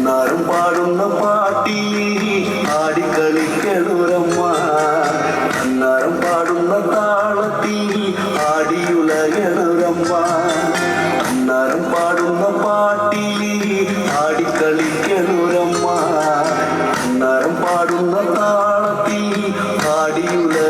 எல்லாரும் பாடும் நம் பாட்டி. ஆடி கழிக்கணுரம்மா எல்லாரும் பாடும் நம் தாளத்தி. ஆடியுலகணுரம்மா எல்லாரும் பாடும் நம் பாட்டி. ஆடி கழிக்கணுரம்மா எல்லாரும் பாடும் நம் தாளத்தி. ஆடியுலக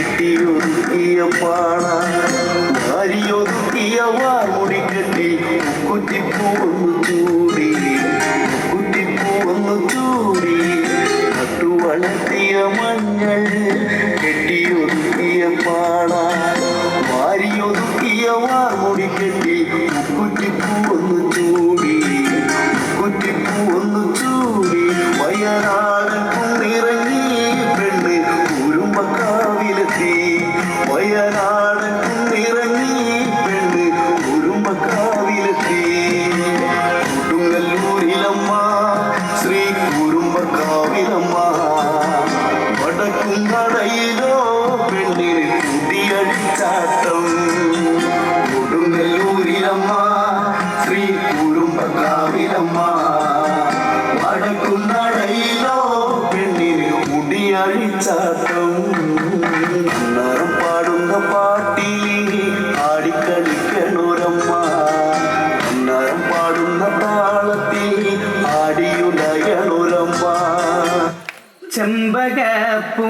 നെയ്യപ്പാണ അരിയൊതുക്കിയ വാർമുടിക്കെട്ടി കുറ്റിപ്പൂവൊന്നു ചൂടി കുറ്റിപ്പൂവൊന്നു ചൂടി. നട്ടു വളർത്തിയ മഞ്ഞൾ കെട്ടിയൊതുക്കിയ പാണ വാരിയൊതുക്കിയ വാർമുടിക്കെട്ടി കുറ്റിപ്പൂ குடும்பக்காவிலம்மா. வடக்குன்னடையிலோ பெண்ணின் முடி அழிச்சாட்டம் நரம் பாடுங்க பாட்டி ஆடி கழிக்க நூறம்மா. நரம் பாடுங்க செம்பக பூ